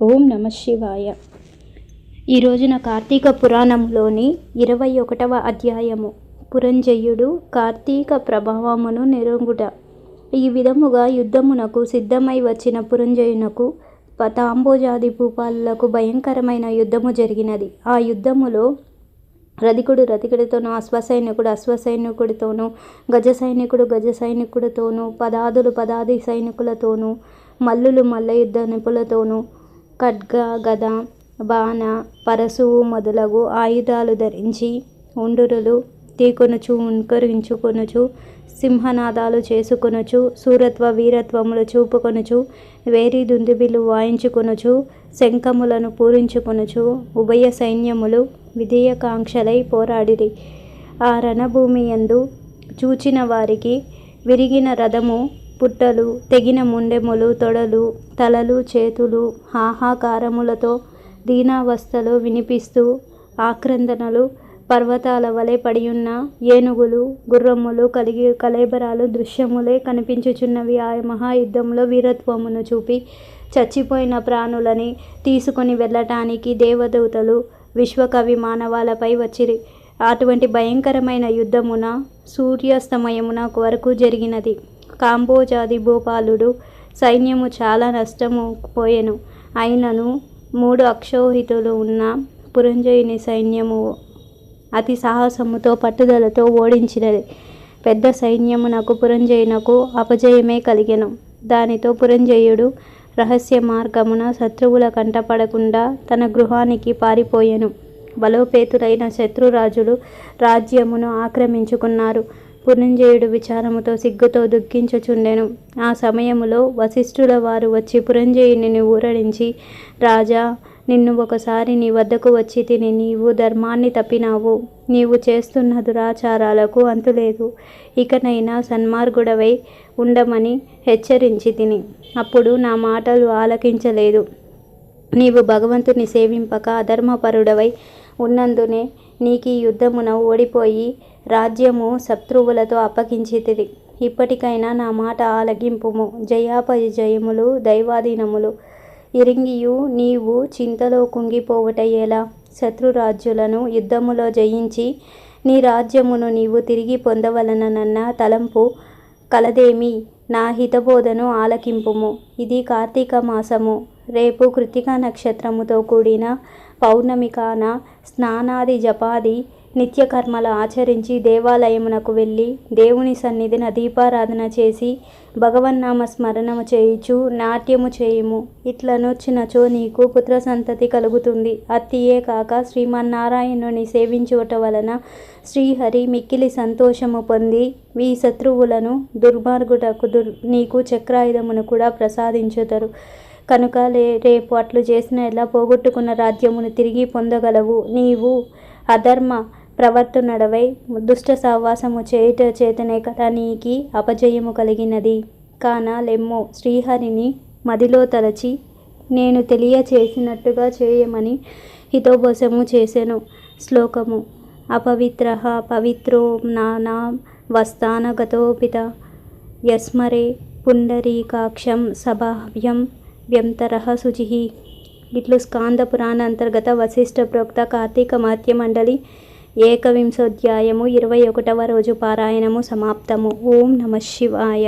ఓం నమ శివాయ. ఈ రోజున కార్తీక పురాణంలోని ఇరవై ఒకటవ అధ్యాయము పురంజయుడు కార్తీక ప్రభావమును నిరంగుట. ఈ విధముగా యుద్ధమునకు సిద్ధమై వచ్చిన పురంజయునకు తాంబోజాది భూపాలకు భయంకరమైన యుద్ధము జరిగినది. ఆ యుద్ధములో రధికుడు రధికుడితోనూ అశ్వసైనికుడు అశ్వసైనికుడితోనూ గజ సైనికుడు గజ సైనికుడితోనూ పదాదులు పదాది సైనికులతోనూ మల్లులు మల్ల యుద్ధ నిపులతోనూ ఖడ్గ గద బాణ పరశువు మొదలగు ఆయుధాలు ధరించి ఉండురులు తీకొనుచు ఉంకరించుకొనుచు సింహనాదాలు చేసుకొనుచు సూరత్వ వీరత్వములు చూపుకొనుచు వేరి దుందుబిలు వాయించుకొనుచు శంఖములను పూరించుకొనుచు ఉభయ సైన్యములు విధేయకాంక్షలై పోరాడిరి. ఆ రణభూమి యందు చూచిన వారికి విరిగిన రథము పుట్టలు తెగిన ముండెములు తొడలు తలలు చేతులు హాహాకారములతో దీనావస్థలో వినిపిస్తూ ఆక్రందనలు పర్వతాల వలె పడియున్న ఏనుగులు గుర్రములు కలిగి కలేబరాలు దృశ్యములే కనిపించుచున్నవి. ఆ మహాయుద్ధంలో వీరత్వమును చూపి చచ్చిపోయిన ప్రాణులని తీసుకొని వెళ్ళటానికి దేవదూతలు విశ్వకవి మానవాలపై వచ్చిరి. అటువంటి భయంకరమైన యుద్ధమున సూర్యాస్తమయమున వరకు జరిగినది. కాంబోజాది భూపాలుడు సైన్యము చాలా నష్టము పోయెను. అయినను మూడు అక్షోహితులు ఉన్న పురంజయుని సైన్యము అతి సాహసముతో పట్టుదలతో ఓడించినది. పెద్ద సైన్యమునకు పురంజయునకు అపజయమే కలిగెను. దానితో పురంజయుడు రహస్య మార్గమున శత్రువుల కంటపడకుండా తన గృహానికి పారిపోయెను. బలోపేతులైన శత్రురాజులు రాజ్యమును ఆక్రమించుకున్నారు. పురంజయుడు విచారముతో సిగ్గుతో దుఃఖించుచుండెను. ఆ సమయములో వశిష్ఠుల వారు వచ్చి పురంజయుని ఊరడించి రాజా నిన్ను ఒకసారి నీ వద్దకు వచ్చి తిని నీవు ధర్మాన్ని తప్పినావు. నీవు చేస్తున్న దురాచారాలకు అంతులేదు ఇకనైనా సన్మార్గుడవై ఉండమని హెచ్చరించి తిని. అప్పుడు నా మాటలు ఆలకించలేదు. నీవు భగవంతుని సేవింపక అధర్మపరుడవై ఉన్నందునే నీకీ యుద్ధమున ఓడిపోయి రాజ్యము శత్రువులతో అప్పగించితిరి ఇప్పటికైనా నా మాట ఆలగింపుము జయాపజయములు దైవాధీనములు ఇరింగియు నీవు చింతలో కుంగిపోవుట ఎలా శత్రురాజ్యులను యుద్ధములో జయించి నీ రాజ్యమును నీవు తిరిగి పొందవలనన్న తలంపు కలదేమి? నా హితబోధను ఆలకింపుము. ఇది కార్తీక మాసము. రేపు కృతికా నక్షత్రముతో కూడిన పౌర్ణమి కాన స్నానాది జపాది నిత్యకర్మలు ఆచరించి దేవాలయమునకు వెళ్ళి దేవుని సన్నిధిన దీపారాధన చేసి భగవన్నామ స్మరణము చేయుచు నాట్యము చేయుము. ఇట్లనొచ్చినచో నీకు పుత్ర సంతతి కలుగుతుంది. అత్తియే కాక శ్రీమన్నారాయణుని సేవించుట వలన శ్రీహరి మిక్కిలి సంతోషము పొంది మీ శత్రువులను దుర్మార్గుటకు దుర్ నీకు చక్రాయుధమును కూడా ప్రసాదించుతారు కనుక లే రేపు అట్లు చేసిన ఎలా పోగొట్టుకున్న రాజ్యమును తిరిగి పొందగలవు? నీవు అధర్మ ప్రవర్తనడవై దుష్ట సహవాసము చేయుట చేతనే కదా నీకి అపజయము కలిగినది. కాన లెమ్మో శ్రీహరిని మదిలో తలచి నేను తెలియచేసినట్టుగా చేయమని హితోపసము చేసెను. శ్లోకము అపవిత్ర పవిత్రో నానా వస్తానగతోపిత యస్మరే పుండరీకాక్షం సభావ్యం వ్యంతర శుచిః. ఇట్లు స్కాంద పురాణ అంతర్గత వశిష్ఠ ప్రోక్త కార్తీక మాత్య మండలి ఏకవింశోధ్యాయము ఇరవై ఒకటవ రోజు పారాయణము సమాప్తము. ఓం నమ శివాయ.